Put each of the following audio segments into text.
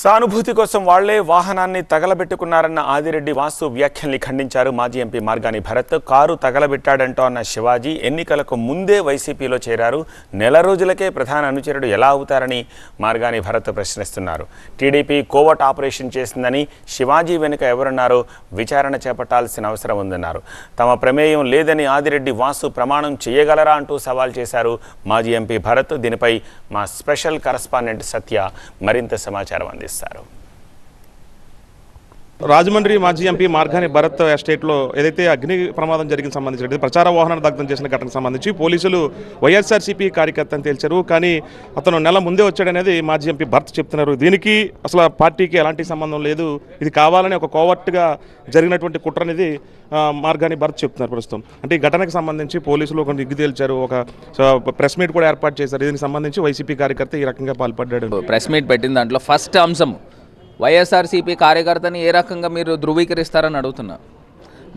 సానుభూతి కోసం వాళ్ళే వాహనాన్ని తగలబెట్టుకున్నారన్న ఆదిరెడ్డి వాసు వ్యాఖ్యల్ని ఖండించారు మాజీ ఎంపీ మార్గాని భరత్. కారు తగలబెట్టాడంటో అన్న శివాజీ ఎన్నికలకు ముందే వైసీపీలో చేరారు. నెల రోజులకే ప్రధాన అనుచరుడు ఎలా అవుతారని మార్గాని భరత్ ప్రశ్నిస్తున్నారు. టీడీపీ కోవట్ ఆపరేషన్ చేసిందని శివాజీ వెనుక ఎవరున్నారో విచారణ చేపట్టాల్సిన అవసరం ఉందన్నారు. తమ ప్రమేయం లేదని ఆదిరెడ్డి వాసు ప్రమాణం చేయగలరా అంటూ సవాల్ చేశారు మాజీ ఎంపీ భరత్. దీనిపై మా స్పెషల్ కరస్పాండెంట్ సత్య మరింత సమాచారం అందిస్తారు రాజమండ్రి మాజీ ఎంపీ మార్గాని భరత్ ఎస్టేట్లో ఏదైతే అగ్ని ప్రమాదం జరిగిన సంబంధించి ప్రచార వాహనాన్ని దగ్ధం చేసిన ఘటనకు సంబంధించి పోలీసులు వైఎస్ఆర్సీపీ కార్యకర్తను తేల్చారు. కానీ అతను నెల ముందే వచ్చాడనేది మాజీ ఎంపీ భరత్ చెప్తున్నారు. దీనికి అసలు పార్టీకి ఎలాంటి సంబంధం లేదు. ఇది కావాలని ఒక కోవర్ట్గా జరిగినటువంటి కుట్ర అనేది మార్గాని భరత్ చెప్తున్నారు ప్రస్తుతం. అంటే ఈ ఘటనకు సంబంధించి పోలీసులు ఒక నిగ్గు తేల్చారు. ఒక ప్రెస్ మీట్ కూడా ఏర్పాటు చేశారు. దీనికి సంబంధించి వైసీపీ కార్యకర్త ఈ రకంగా పాల్పడ్డాడు. ప్రెస్ మీట్ పెట్టిన దాంట్లో ఫస్ట్ అంశం వైఎస్ఆర్సీపీ కార్యకర్తని ఏ రకంగా మీరు ధృవీకరిస్తారని అడుగుతున్నా.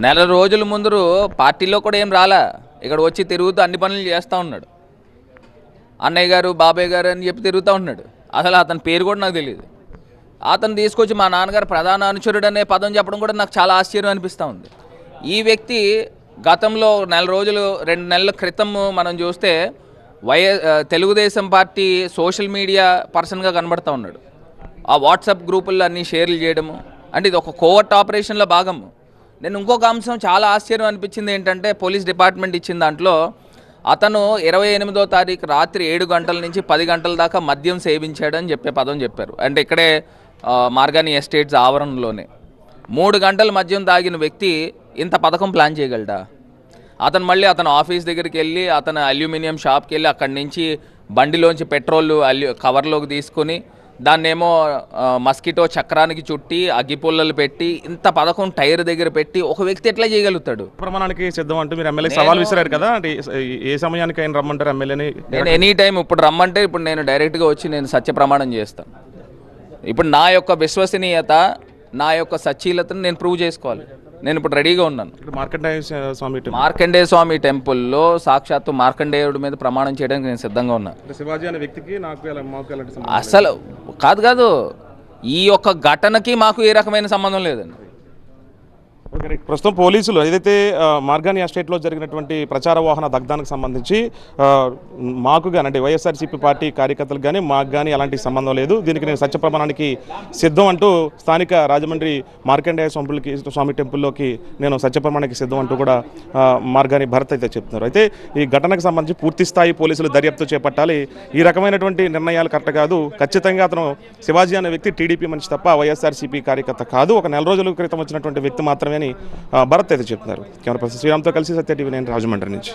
నెల రోజుల ముందు పార్టీలో కూడా ఏం రాలా. ఇక్కడ వచ్చి తిరుగుతూ అన్ని పనులు చేస్తూ ఉన్నాడు. అన్నయ్య గారు బాబాయ్ గారు అని చెప్పి తిరుగుతూ ఉన్నాడు. అసలు అతని పేరు కూడా నాకు తెలియదు అతను తీసుకొచ్చి మా నాన్నగారు ప్రధాన అనుచరుడు అనే పదం చెప్పడం కూడా నాకు చాలా ఆశ్చర్యం అనిపిస్తూ ఉంది. ఈ వ్యక్తి గతంలో నెల రోజులు రెండు నెలల క్రితం మనం చూస్తే YS Telugu Desam party social media పర్సన్గా కనబడతా ఉన్నాడు. ఆ వాట్సాప్ గ్రూపుల్లో అన్ని షేర్లు చేయడము. అంటే ఇది ఒక కోవర్ట్ ఆపరేషన్లో భాగము. నేను ఇంకొక అంశం చాలా ఆశ్చర్యం అనిపించింది ఏంటంటే పోలీస్ డిపార్ట్మెంట్ ఇచ్చిన దాంట్లో అతను ఇరవై ఎనిమిదో తారీఖు రాత్రి ఏడు గంటల నుంచి పది గంటల దాకా మద్యం సేవించాడని చెప్పే పదం చెప్పారు. అంటే ఇక్కడే మార్గాని ఎస్టేట్స్ ఆవరణలోనే. మూడు గంటల మద్యం తాగిన వ్యక్తి ఇంత పథకం ప్లాన్ చేయగలడా? అతను మళ్ళీ అతను ఆఫీస్ దగ్గరికి వెళ్ళి అతను అల్యూమినియం షాప్కి వెళ్ళి అక్కడి నుంచి బండిలోంచి పెట్రోల్ అల్యూ కవర్లోకి తీసుకొని దాన్నేమో మస్కిటో చక్రానికి చుట్టి అగ్గిపుల్లలు పెట్టి ఇంత పథకం టైర్ దగ్గర పెట్టి ఒక వ్యక్తి ఎట్లా చేయగలుగుతాడు? ప్రమాణానికి సిద్ధం అంటూ మీరు ఎమ్మెల్యే సవాల్ విసిరారు కదా అంటే ఏ- సమయానికి ఆయన రమ్మంటారు ఎమ్మెల్యేని? నేను ఎనీ టైం ఇప్పుడు రమ్మంటే ఇప్పుడు నేను డైరెక్ట్గా వచ్చి నేను సత్య ప్రమాణం చేస్తాను. ఇప్పుడు నా యొక్క విశ్వసనీయత నా యొక్క సచ్చీలతను నేను ప్రూవ్ చేసుకోవాలి. నేను ఇప్పుడు రెడీగా ఉన్నాను. మార్కండేయ స్వామి టెంపుల్. మార్కండేయ స్వామి టెంపుల్లో సాక్షాత్తు మార్కండేయుడి మీద ప్రమాణం చేయడానికి నేను సిద్ధంగా ఉన్నా. అంటే శివాజీ అనే వ్యక్తికి నాకు అసలు కాదు కాదు. ఈ యొక్క ఘటనకి మాకు ఏ రకమైన సంబంధం లేదండి. ప్రస్తుతం పోలీసులు ఏదైతే మార్గాని ఎస్టేట్లో జరిగినటువంటి ప్రచార వాహన దగ్ధానికి సంబంధించి మాకు కానీ అంటే వైఎస్ఆర్సీపీ పార్టీ కార్యకర్తలకు కానీ మాకు కానీ అలాంటి సంబంధం లేదు. దీనికి నేను సత్యప్రమాణానికి సిద్ధం అంటూ స్థానిక రాజమండ్రి మార్కండేయ స్వామికి స్వామి టెంపుల్లోకి నేను సత్యప్రమాణానికి సిద్ధం అంటూ కూడా మార్గాని భరత్ అయితే చెప్తున్నారు. అయితే ఈ ఘటనకు సంబంధించి పూర్తి స్థాయి పోలీసులు దర్యాప్తు చేపట్టాలి. ఈ రకమైనటువంటి నిర్ణయాలు కరెక్ట్ కాదు. ఖచ్చితంగా అతను శివాజీ అనే వ్యక్తి టీడీపీ మనిషి తప్ప వైఎస్ఆర్సీపీ కార్యకర్త కాదు. ఒక నెల రోజుల క్రితం వచ్చినటువంటి వ్యక్తి మాత్రమే అని భరత్ అయితే చెప్తున్నారు కెమెరా పర్సన్ శ్రీరామ్తో కలిసి సత్య టీవీ నేను రాజమండ్రి నుంచి.